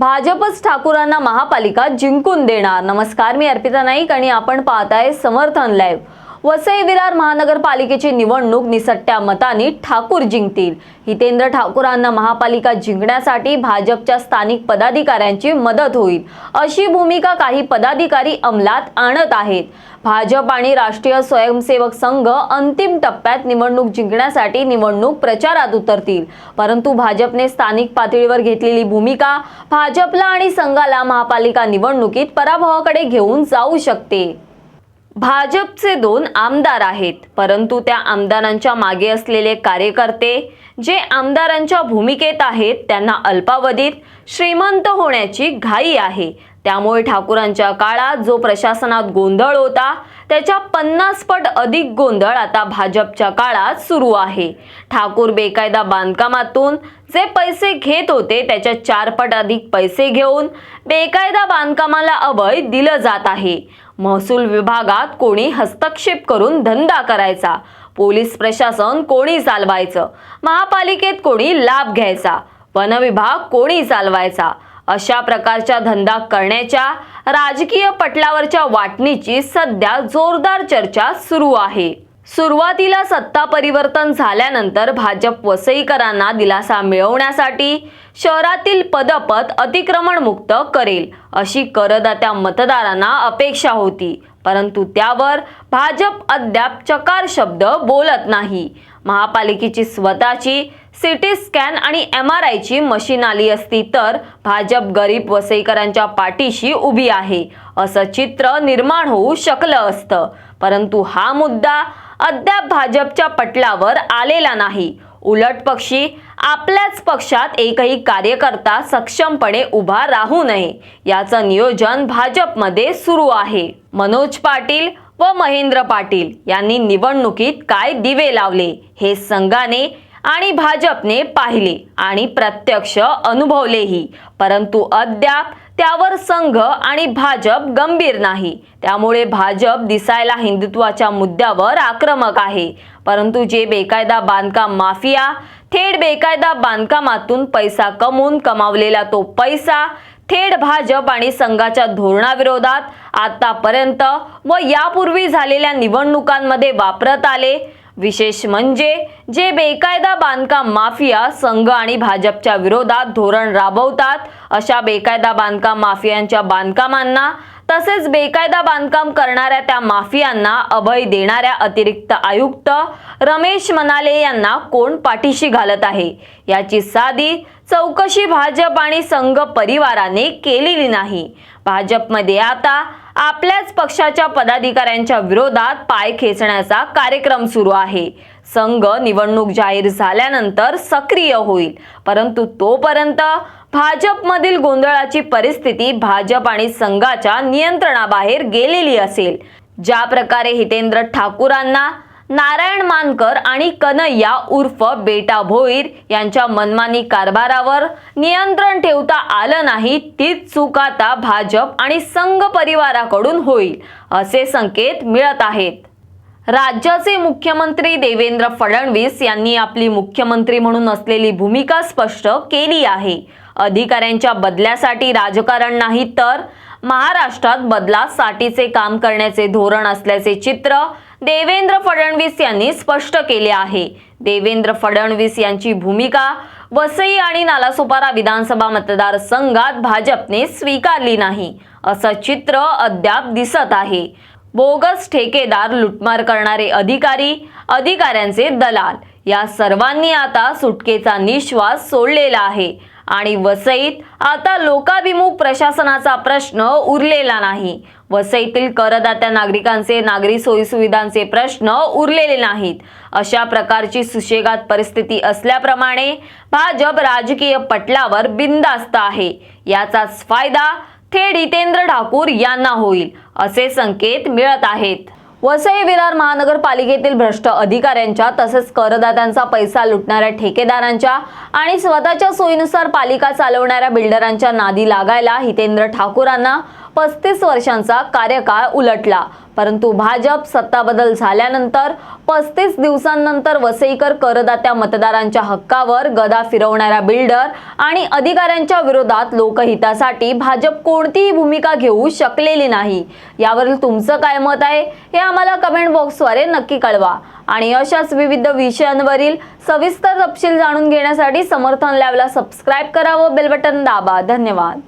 भाजपच ठाकूरांना महापालिका जिंकून देणार. नमस्कार मी अर्पिता नाईक आणि आपण पाहताय समर्थन लाईव्ह वसई विरार महानगरपालिकेची निवडणूक निसट्ट्या मताने ठाकूर जिंकतील. हितेंद्र ठाकूरांना महापालिका जिंकण्यासाठी भाजपच्या स्थानिक पदाधिकाऱ्यांची मदत होईल. अशी भूमिका काही पदाधिकारी अंमलात आणत आहेत. भाजप आणि राष्ट्रीय स्वयंसेवक संघ अंतिम टप्प्यात निवडणूक जिंकण्यासाठी निवडणूक प्रचारात उतरतील. परंतु भाजपने स्थानिक पातळीवर घेतलेली भूमिका भाजपला आणि संघाला महापालिका निवडणुकीत पराभवाकडे घेऊन जाऊ शकते. भाजपचे दोन आमदार आहेत परंतु त्या आमदारांच्या मागे असलेले कार्यकर्ते जे आमदारांच्या भूमिकेत आहेत त्यांना अल्पावधीत श्रीमंत होण्याची घाई आहे. त्यामुळे ठाकूरांच्या काळात जो प्रशासनात गोंधळ होता त्याच्या पन्नास पट अधिक गोंधळ आता भाजपच्या काळात सुरू आहे. ठाकूर बेकायदा बांधकामातून जे पैसे घेत होते त्याच्या चार पट अधिक पैसे घेऊन बेकायदा बांधकामाला अभय दिलं जात आहे. महसूल विभागात कोणी हस्तक्षेप करून धंदा करायचा? पोलीस प्रशासन कोणी चालवायचं? महापालिकेत कोणी लाभ घ्यायचा? वन विभाग कोणी चालवायचा? अशा प्रकारच्या धंदा करण्याच्या राजकीय पटलावरच्या वाटणीची सध्या जोरदार चर्चा सुरू आहे. सुरुवातीला सत्ता परिवर्तन झाल्यानंतर भाजप वसईकरांना दिलासा मिळवण्यासाठी शहरातील पदपथ अतिक्रमण मुक्त करेल अशी करदात्या मतदारांना अपेक्षा होती. परंतु त्यावर भाजप अद्याप चकार शब्द बोलत नाही. महापालिकेची स्वतःची सिटी स्कॅन आणि एम आर आयची मशीन आली असती तर भाजप गरीब वसईकरांच्या पाठीशी उभी आहे असं चित्र निर्माण होऊ शकलं असतं. परंतु हा मुद्दा अद्याप भाजपच्या पटलावर आलेला नाही. उलट पक्षी आपल्याच पक्षात एकही कार्यकर्ता सक्षमपणे उभा राहू नये. याचं नियोजन भाजपमध्ये सुरू आहे. मनोज पाटील व महेंद्र पाटील यांनी निवडणुकीत काय दिवे लावले हे संघाने आणि भाजपने पाहिले आणि प्रत्यक्ष अनुभवलेही. परंतु अद्याप त्यावर संघ आणि भाजप गंभीर नाही. त्यामुळे भाजप दिसायला हिंदुत्वाच्या मुद्द्यावर आक्रमक आहे. परंतु जे बेकायदा बांधकाम माफिया थेट बेकायदा बांधकामातून पैसा कमवून कमावलेला तो पैसा थेट भाजप आणि संघाच्या धोरणाविरोधात आतापर्यंत व यापूर्वी झालेल्या निवडणुकांमध्ये वापरत आले. विशेष म्हणजे जे बेकायदा बांधकाम माफिया संघ आणि भाजपच्या विरोधात धोरण राबवतात अशा बेकायदा बांधकाम माफियांच्या बांधकामांना तसेच बेकायदा बांधकाम करणाऱ्या त्या माफियांना अभय देणाऱ्या अतिरिक्त आयुक्त रमेश मनाले यांना कोण पाठीशी घालत आहे? याची साधी चौकशी भाजप आणि संघ परिवाराने केलेली नाही. भाजपमध्ये आता आपल्याच पक्षाच्या पदाधिकाऱ्यांच्या विरोधात पाय खेचण्याचा कार्यक्रम सुरू आहे. संघ निवडणूक जाहीर झाल्यानंतर सक्रिय होईल. परंतु तोपर्यंत भाजपमधील गोंधळाची परिस्थिती भाजप आणि संघाच्या नियंत्रणाबाहेर गेलेली असेल. ज्या प्रकारे हितेंद्र ठाकूरांना नारायण मानकर आणि कन्हैया उर्फ बेटा भोईर यांच्या मनमानी कारभारावर नियंत्रण ठेवता आलं नाही तीच चूक आता भाजप आणि संघ परिवाराकडून होईल असे संकेत मिळत आहेत. राज्याचे मुख्यमंत्री देवेंद्र फडणवीस यांनी आपली मुख्यमंत्री म्हणून असलेली भूमिका स्पष्ट केली आहे. अधिकाऱ्यांच्या बदल्यासाठी राजकारण नाही तर महाराष्ट्रात बदलासाठीचे काम करण्याचे धोरण असल्याचे चित्र देवेंद्र फडणवीस यांनी स्पष्ट केले आहे. देवेंद्र फडणवीस यांची भूमिका वसई आणि नालासोपारा विधानसभा मतदारसंघात भाजपने स्वीकारली नाही. असं चित्र अद्याप दिसत आहे. बोगस ठेकेदार लुटमार करणारे अधिकारी अधिकाऱ्यांचे दलाल या सर्वांनी आता सुटकेचा निश्वास सोडलेला आहे. आणि वसईत आता लोकाभिमुख प्रशासनाचा प्रश्न उरलेला नाही. वसईतील करदात्या नागरिकांचे नागरी सोयीसुविधांचे प्रश्न उरलेले नाहीत. अशा प्रकारची सुशेगात परिस्थिती असल्याप्रमाणे भाजप राजकीय पटलावर बिंदास्त आहे. याचाच फायदा थेट हितेंद्र ठाकूर यांना होईल असे संकेत मिळत आहेत. वसई विरार महानगरपालिकेतील भ्रष्ट अधिकाऱ्यांच्या तसेच करदात्यांचा पैसा लुटणाऱ्या ठेकेदारांच्या आणि स्वतःच्या सोयीनुसार पालिका चालवणाऱ्या बिल्डरांच्या नादी लागायला हितेंद्र ठाकूरांना पस्तीस वर्षांचा कार्यकाळ उलटला. परंतु भाजप सत्ता बदल झाल्यानंतर पस्तीस दिवसांनंतर वसईकर करदात्या मतदारांच्या हक्कावर गदा फिरवणाऱ्या बिल्डर आणि अधिकाऱ्यांच्या विरोधात लोकहितासाठी भाजप कोणतीही भूमिका घेऊ शकलेली नाही. यावरील तुमचं काय मत आहे हे आम्हाला कमेंट बॉक्सद्वारे नक्की कळवा. आणि अशाच विविध विषयांवरील सविस्तर तपशील जाणून घेण्यासाठी समर्थन लॅबला सबस्क्राईब करा व बेल बटन दाबा. धन्यवाद.